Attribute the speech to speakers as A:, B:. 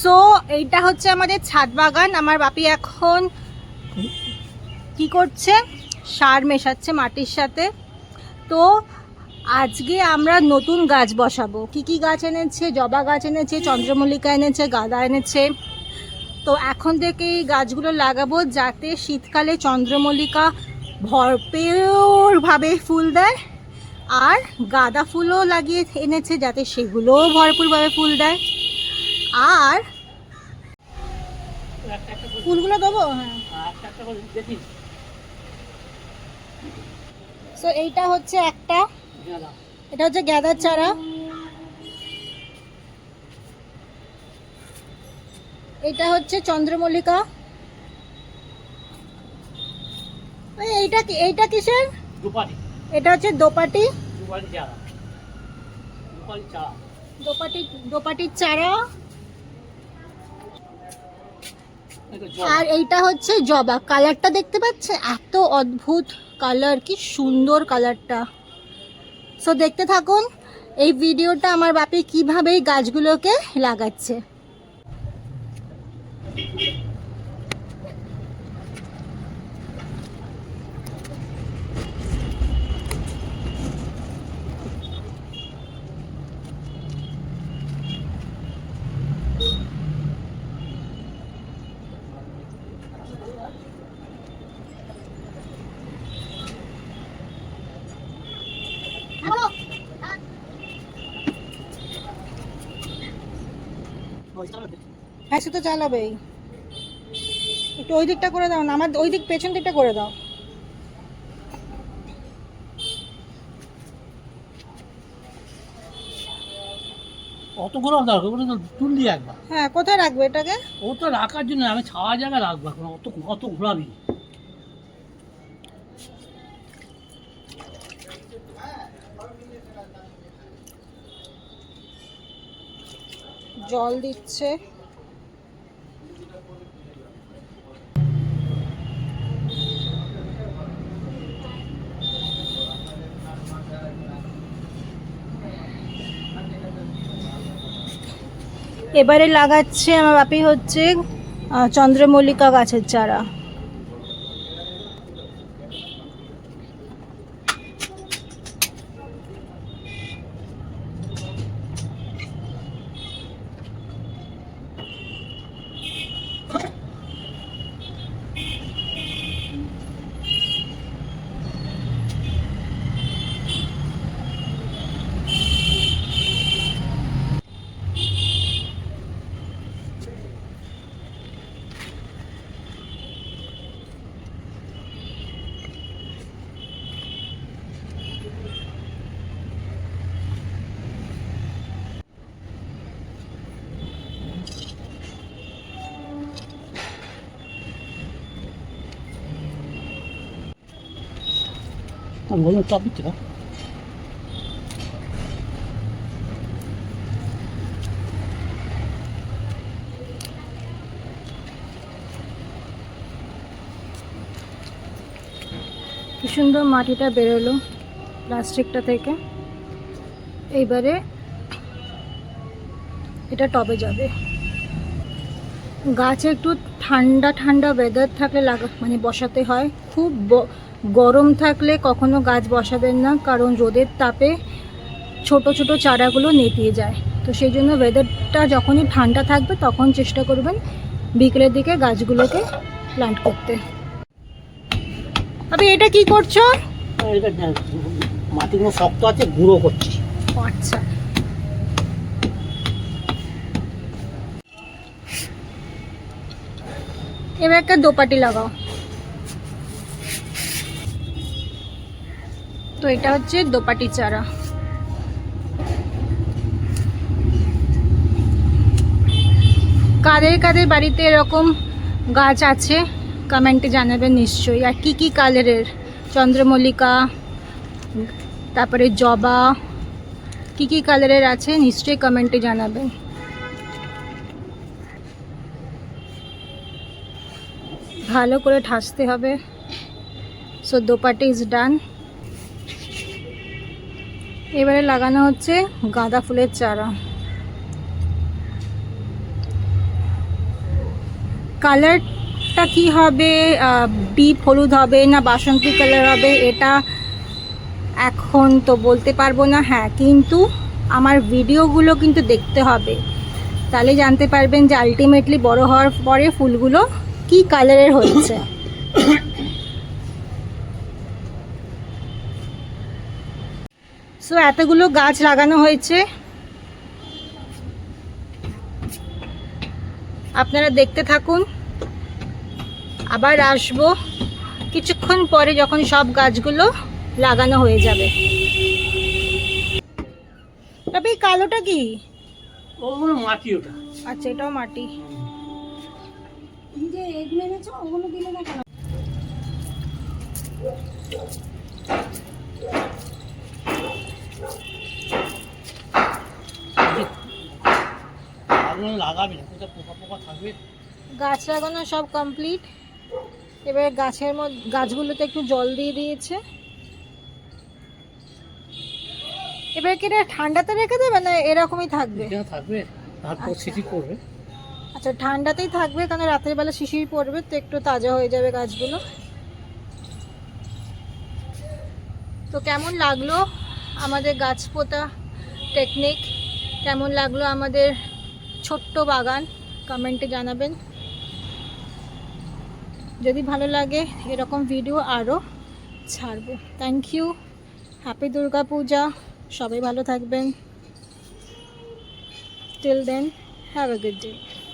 A: So এইটা হচ্ছে আমাদের ছাদ বাগান। আমার বাপি এখন কি করছে? সার মেশাচ্ছে মাটির সাথে। তো আজকে আমরা নতুন গাছ বসাবো। কি কি গাছ এনেছে? জবা গাছ এনেছে, চন্দ্রমল্লিকা এনেছে, গাঁদা এনেছে। তো এখন থেকে এই গাছগুলো লাগাবো যাতে শীতকালে চন্দ্রমল্লিকা ভরপুরভাবে ফুল দেয় আর গাঁদা ফুলও লাগিয়ে এনেছে যাতে সেগুলোও ভরপুরভাবে ফুল দেয়। আর ফুলগুলো দেবো? হ্যাঁ। সো এইটা হচ্ছে একটা। এটা হচ্ছে গ্যাদার চারা। এটা হচ্ছে চন্দ্রমল্লিকা। এইটা কি এইটা কিসের?
B: দুপাটি।
A: এটা হচ্ছে দোপাটি
B: চারা। দোপাটি
A: দোপাটির চারা
B: এটা জল।
A: আর এইটা হচ্ছে জবা। কালারটা দেখতে পাচ্ছে? এত অদ্ভুত কালার কি সুন্দর কালারটা সো দেখতে থাকুন, এই ভিডিওটা আমার বাপি কীভাবে এই গাছগুলোকে লাগাচ্ছে। হ্যাঁ সে তো চালাবেই। একটু ওই দিকটা করে দাও না আমার ওই দিক পেছন দিকটা করে দাও।
B: অতগুলো দরকার ওগুলো তো তুললি একবার
A: হ্যাঁ কোথায় রাখব এটাকে?
B: ও তো রাখার জন্য আমি ছাওয়া জায়গায় রাখব এখন অত অত ঘোরাবি।
A: জল দিচ্ছে। এবারে লাগাচ্ছে আমার বাপি হচ্ছে চন্দ্রমল্লিকা গাছের চারা।
B: না
A: কি সুন্দর মাটিটা বেরোলো প্লাস্টিকটা থেকে। এইবারে এটা টবে যাবে। গাছে একটু ঠান্ডা ঠান্ডা ওয়েদার থাকলে লাগা মানে বসাতে হয়। খুব গরম থাকলে কখনো গাছ বসাবেন না কারণ রোদের তাপে ছোট ছোট চারাগুলো নেতিয়ে যায়। তো সেই জন্য ওয়েদারটা যখনই ঠান্ডা থাকবে তখন চেষ্টা করবেন বিকেলের দিকে গাছগুলোকে প্লান্ট করতে। আপনি এটা কি করছ?
B: মাটিগুলো শক্ত আছে গুঁড়ো করছি।
A: আচ্ছা। এবার একটা দোপাটি লাগাও। তো এটা হচ্ছে দোপাটি চারা। কাদের কাদের বাড়িতে এরকম গাছ আছে কমেন্টে জানাবেন নিশ্চয়ই। আর কি কি কালারের চন্দ্রমল্লিকা, তারপরে জবা, কি কি কালারের আছে নিশ্চয়ই কমেন্টে জানাবেন। ভালো করে ঠাসতে হবে। সো দোপাটি ইজ ডান এবারে লাগানো হচ্ছে গাঁদা ফুলের চারা। কালারটা কি হবে? ডিপ হলুদ হবে না বাসন্তী কালার হবে? এটা এখন তো বলতে পারব না। হ্যাঁ কিন্তু আমার ভিডিওগুলো কিন্তু দেখতে হবে। তাহলে জানতে পারবেন যে আলটিমেটলি বড় হওয়ার পরে ফুলগুলো কি কালারের হয়েছে সো এতগুলো গাছ লাগানো হয়েছে। আপনারা দেখতে থাকুন। আবার আসব। কিছুক্ষণ পরে যখন সব গাছগুলো লাগানো হয়ে যাবে। তবে এই কালোটা কি?
B: ওগুলো মাটি ওটা।
A: আচ্ছা এটাও মাটি। যে ওগুলো দিলে না কেন?
B: ওগুলো লাগাবি কোথায় পোকা পোকা থাকবে।
A: গাছ লাগানো সব কমপ্লিট এবার গাছের মধ্যে গাছগুলোতে একটু জল দিয়ে দিয়েছে। এবার কি এটা ঠান্ডাতে রেখে দেবে না এরকমই থাকবে?
B: থাকবে তারপর সিটি করবে
A: আচ্ছা ঠান্ডাতেই থাকবে কারণ রাতের বেলা শিশির পড়বে তো একটু তাজা হয়ে যাবে গাছগুলো। তো কেমন লাগল আমাদের গাছ পোতা টেকনিক কেমন লাগল আমাদের ছোট্ট বাগান কমেন্টে জানাবেন। যদি ভালো লাগে, এরকম ভিডিও আরও ছাড়ব। Thank you happy Durga Puja সবাই ভালো থাকবেন। Till then have a good day